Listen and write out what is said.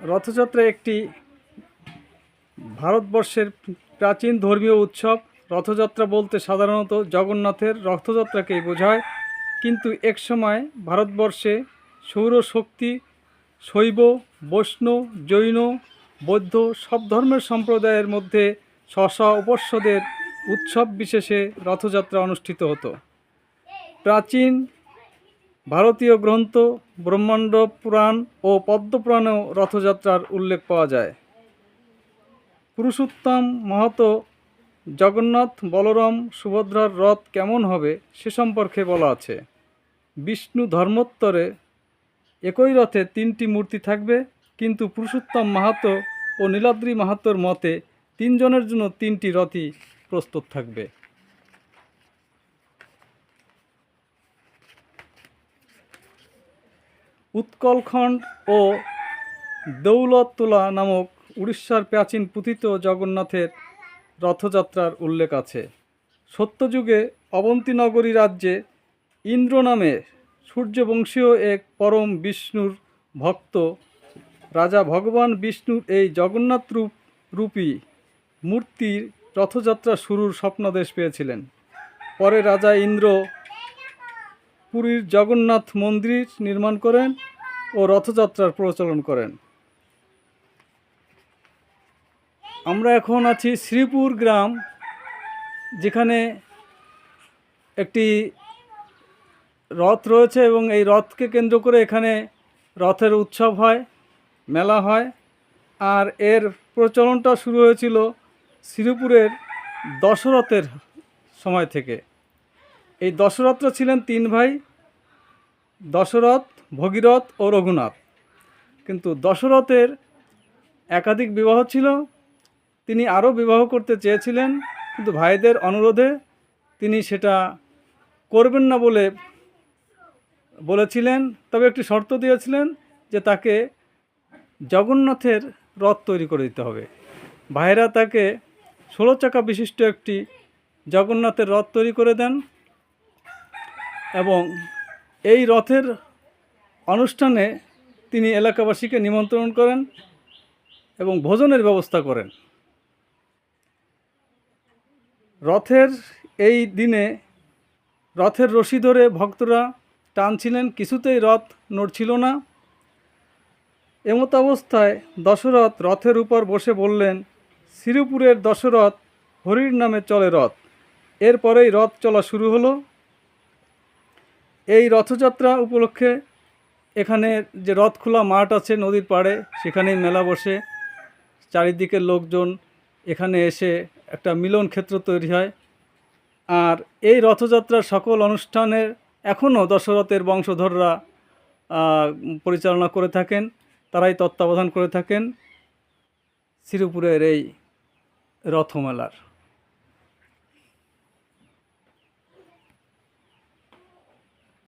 রথযাত্রা একটি ভারতবর্ষের প্রাচীন ধর্মীয় উৎসব। রথযাত্রা বলতে সাধারণত জগন্নাথের রথযাত্রাকেই বোঝায়। কিন্তু একসময় ভারতবর্ষে সৌরশক্তি, শৈব, বৈষ্ণব, জৈন, বৌদ্ধ সব ধর্মের সম্প্রদায়ের মধ্যে স্ব উপস্যদের উৎসব বিশেষে রথযাত্রা অনুষ্ঠিত হতো। প্রাচীন ভারতীয় গ্রন্থ ব্রহ্মাণ্ড পুরাণ ও পদ্মপুরাণেও রথযাত্রার উল্লেখ পাওয়া যায়। পুরুষোত্তম মাহাতো জগন্নাথ বলরাম সুভদ্রার রথ কেমন হবে সে সম্পর্কে বলা আছে। বিষ্ণু ধর্মোত্তরে একই রথে তিনটি মূর্তি থাকবে, কিন্তু পুরুষোত্তম মাহাতো ও নীলাদ্রি মাহাতোর মতে তিনজনের জন্য তিনটি রথই প্রস্তুত থাকবে। উৎকলখণ্ড ও দৌলতোলা নামক উড়িষ্যার প্রাচীন পুঁথিত জগন্নাথের রথযাত্রার উল্লেখ আছে। সত্যযুগে অবন্তীনগরী রাজ্যে ইন্দ্র নামে সূর্যবংশীয় এক পরম বিষ্ণুর ভক্ত রাজা ভগবান বিষ্ণুর এই জগন্নাথ রূপ, রূপী মূর্তির রথযাত্রা শুরুর স্বপ্নাদেশ পেয়েছিলেন। পরে রাজা ইন্দ্র পুরীর জগন্নাথ মন্দির নির্মাণ করেন ও রথযাত্রার প্রচলন করেন। আমরা এখন আছি শ্রীপুর গ্রাম, যেখানে একটি রথ রয়েছে এবং এই রথকে কেন্দ্র করে এখানে রথের উৎসব হয়, মেলা হয়। আর এর প্রচলনটা শুরু হয়েছিল শ্রীপুরের দশরথের সময় থেকে। এই দশরথরা ছিলেন তিন ভাই, দশরথ, ভগীরথ ও রঘুনাথ। কিন্তু দশরথের একাধিক বিবাহ ছিল, তিনি আরও বিবাহ করতে চেয়েছিলেন, কিন্তু ভাইদের অনুরোধে তিনি সেটা করবেন না বলে বলেছিলেন। তবে একটি শর্ত দিয়েছিলেন যে তাকে জগন্নাথের রথ তৈরি করে দিতে হবে। ভাইরা তাকে ষোলো চাকা বিশিষ্ট একটি জগন্নাথের রথ তৈরি করে দেন। এবং এই রথের অনুষ্ঠানে তিনি এলাকাবাসীকে নিমন্ত্রণ করেন এবং ভোজনের ব্যবস্থা করেন। রথের এই দিনে রথের রশি ধরে ভক্তরা টানছিলেন, কিছুতেই রথ নড়ছিল না। এমত অবস্থায় দশরথ রথের উপর বসে বললেন, শ্রীপুরের দশরথ হরির নামে চলে রথ। এরপরেই রথ চলা শুরু হলো। এই রথযাত্রা উপলক্ষে এখানে যে রথ খোলা মাঠ আছে নদীর পাড়ে, সেখানেই মেলা বসে। চারিদিকের লোকজন এখানে এসে একটা মিলন ক্ষেত্র তৈরি হয়। আর এই রথযাত্রার সকল অনুষ্ঠানের এখনও দশরথের বংশধররা পরিচালনা করে থাকেন, তারাই তত্ত্বাবধান করে থাকেন। শ্রীপুরের এই রথমেলার।